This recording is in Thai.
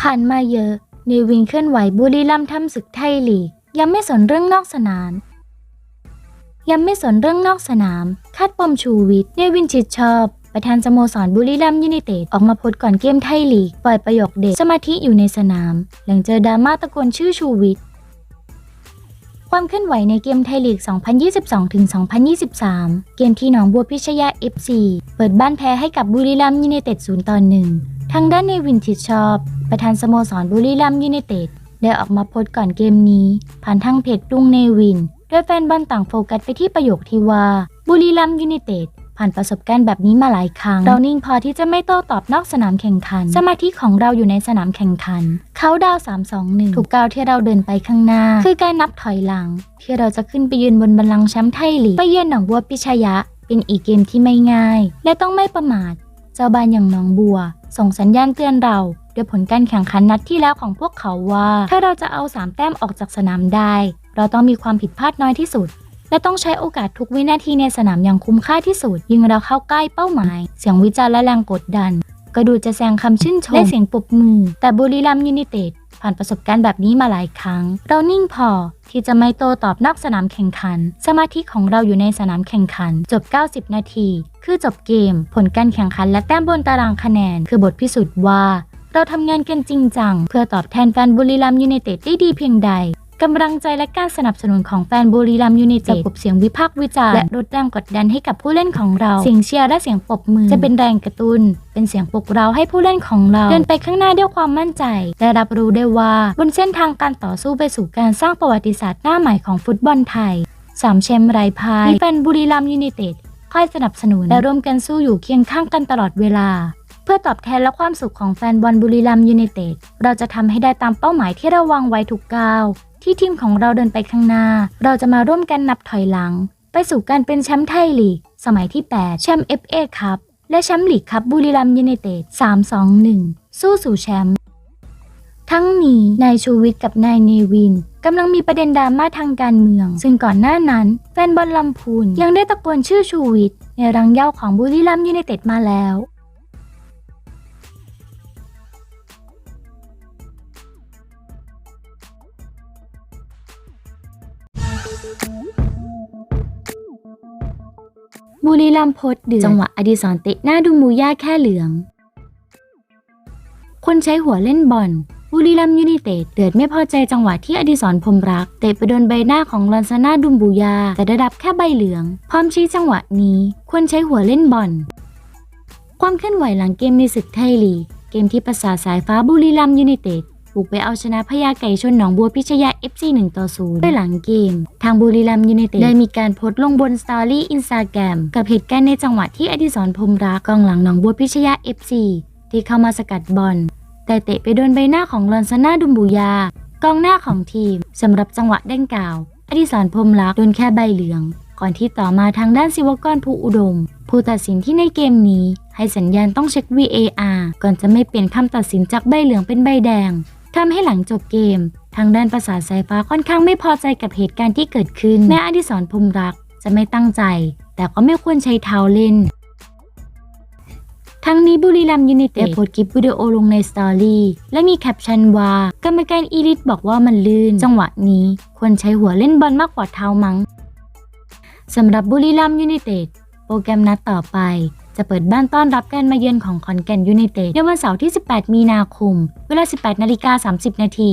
ผ่านมาเยอะเนวินเคลื่อนไหวบุรีรัมย์ทำศึกไทยลีกยังไม่สนเรื่องนอกสนาม ยังไม่สนเรื่องนอกสนาม คาดปมชูวิทย์เนวินชิดชอบ ประธานสโมสรบุรีรัมย์ยูไนเต็ดออกมาโพสก่อนเกมไทยลีก ปล่อยประโยคเด็ดสมาธิอยู่ในสนาม หลังเจอดราม่าตะโกนชื่อชูวิทย์ ความเคลื่อนไหวในเกมไทยลีก 2022-2023 เกมที่หนองบัวพิชยา FC เปิดบ้านแพ้ให้กับบุรีรัมย์ยูไนเต็ด 0 ต่อ 1 ทางด้านเนวินทิชชอบ ประธานสโมสรบุรีรัมย์ยูไนเต็ดได้ออกมาโพสต์ก่อนเกมนี้ ผ่านทางเพจลุงเนวิน โดยแฟนบอลต่างโฟกัสไปที่ประโยคที่ว่าบุรีรัมย์ยูไนเต็ด ผ่านประสบการณ์แบบนี้มาหลายครั้ง เรานิ่งพอที่จะไม่โต้ตอบนอกสนามแข่งขัน สมาธิของเราอยู่ในสนามแข่งขัน เขาดาว 3 2 1ทุกก้าวที่เราเดินไปข้างหน้า คือการนับถอยหลัง ที่เราจะขึ้นไปยืนบนบัลลังก์แชมป์ไทยลีกไปเยือนหนองบัวพิชยะ เป็นอีกเกมที่ไม่ง่าย และต้องไม่ประมาท เจ้าบ้านอย่างหนองบัว ส่งสัญญาณเตือนเราด้วยผลการแข่งขันนัดที่แล้วของพวกเขาว่า ถ้าเราจะเอาสามแต้มออกจากสนามได้ เราต้องมีความผิดพลาดน้อยที่สุด และต้องใช้โอกาสทุกวินาทีในสนามอย่างคุ้มค่าที่สุด ยิ่งเราเข้าใกล้เป้าหมาย เสียงวิจารณ์และแรงกดดัน ก็ดูจะแซงคำชื่นชมและเสียงปรบมือ แต่บุรีรัมย์ยูไนเต็ดผ่านประสบการณ์แบบนี้มาหลายครั้ง เรานิ่งพอที่จะไม่โตตอบนอกสนามแข่งขัน สมาธิของเราอยู่ในสนามแข่งขัน จบ 90 นาที คือจบเกม ผลการแข่งขันและแต้มบนตารางคะแนน คือบทพิสูจน์ว่า เราทำงานกันจริงจัง เพื่อตอบแทนแฟนบุรีรัมย์ยูไนเต็ดได้ดีเพียงใด กำลังใจและการสนับสนุนของแฟนบุรีรัมย์ยูไนเต็ดจะกบเสียงวิพากษ์วิจารณ์และลดแรงกดดันให้กับผู้เล่นของเราเสียงเชียร์และเสียงปรบมือ จะเป็นแรงกระตุ้นเป็นเสียงปลุกเราให้ผู้เล่นของเรา เดินไปข้างหน้าด้วยความมั่นใจ และรับรู้ได้ว่าบนเส้นทางการต่อสู้ไปสู่การสร้างประวัติศาสตร์หน้าใหม่ของฟุตบอลไทยสามแชมป์ไร้พ่ายมีแฟนบุรีรัมย์ยูไนเต็ดคอยสนับสนุนและร่วมกันสู้อยู่เคียงข้างกันตลอดเวลา เพื่อตอบแทนและความสุขของแฟนบอลบุรีรัมย์ยูไนเต็ดเราจะทำให้ได้ตามเป้าหมายที่เราวางไว้ทุกก้าว ที่ทีมของเราเดินไปข้างหน้า เราจะมาร่วมกันนับถอยหลัง ไปสู่การเป็นแชมป์ไทยลีก สมัยที่ 8 แชมป์ FA คัพและแชมป์ลีกคัพบุรีรัมย์ยูไนเต็ด3-2-1 สู้สู่แชมป์ทั้งนี้นายชูวิทย์กับนายเนวินกำลังมีประเด็นดราม่าทางการเมือง ซึ่งก่อนหน้านั้น แฟนบอลลำพูนยังได้ตะโกนชื่อชูวิทย์ในรังเย้าของบุรีรัมย์ยูไนเต็ดมาแล้ว บุรีรัมย์โพสต์เดือดจังหวะอดิศรเตะหน้าดูมูย่าแค่เหลือง คนใช้หัวเล่นบอลบุรีรัมย์ยูไนเต็ดเดือดไม่พอใจจังหวะที่อดิศรพรมรัก เตะไปโดนใบหน้าของลอนซาน่าดุมบูยา แต่ได้รับแค่ใบเหลือง พร้อมชี้จังหวะนี้ ควรใช้หัวเล่นบอลความเคลื่อนไหวหลังเกมในศึกไทยลีกเกมที่ประสาสายฟ้าบุรีรัมย์ยูไนเต็ด บุกไปเอาชนะพญาไก่ชนหนองบัวพิชยา FC 1ต่อ0ด้วยหลังเกม ทางบุรีรัมย์ยูไนเต็ดได้มีการโพสต์ลงบนสตอรี่อินสตาแกรมกับเหตุการณ์ในจังหวะที่อดิศรพรมรักกองหลังหนองบัวพิชยา FC ที่เข้ามาสกัดบอลแต่เตะไปโดนใบหน้าของลอนซาน่าดุมบูยากองหน้าของทีมสำหรับจังหวะดังกล่าว อดิศรพรมรักโดนแค่ใบเหลือง ก่อนที่ต่อมาทางด้านศิวกรภูอุดม ผู้ตัดสินที่ในเกมนี้ ให้สัญญาณต้องเช็ค VAR ก่อนจะไม่เปลี่ยนคำตัดสินจากใบเหลืองเป็นใบแดง ทำให้หลังจบเกม ทางด้านประสาสายฟ้าค่อนข้างไม่พอใจกับเหตุการณ์ที่เกิดขึ้น แม้อดิศรพรมรักจะไม่ตั้งใจ แต่ก็ไม่ควรใช้เท้าเล่น ทั้งนี้บุรีรัมยูไนเต็ดโพสคลิปวิดีโอลงในสตอรี่และมีแคปชั่นว่า กรรมการอีลิทบอกว่ามันลื่น จังหวะนี้ควรใช้หัวเล่นบอลมากกว่าเท้ามั้งสำหรับบุรีรัมย์ยูไนเต็ดโปรแกรมนัดต่อไป จะเปิดบ้านต้อนรับการมาเยือนของขอนแก่นยูไนเต็ดในวันเสาร์ที่ 18 มีนาคม เวลา 18 นาฬิกา 30 นาที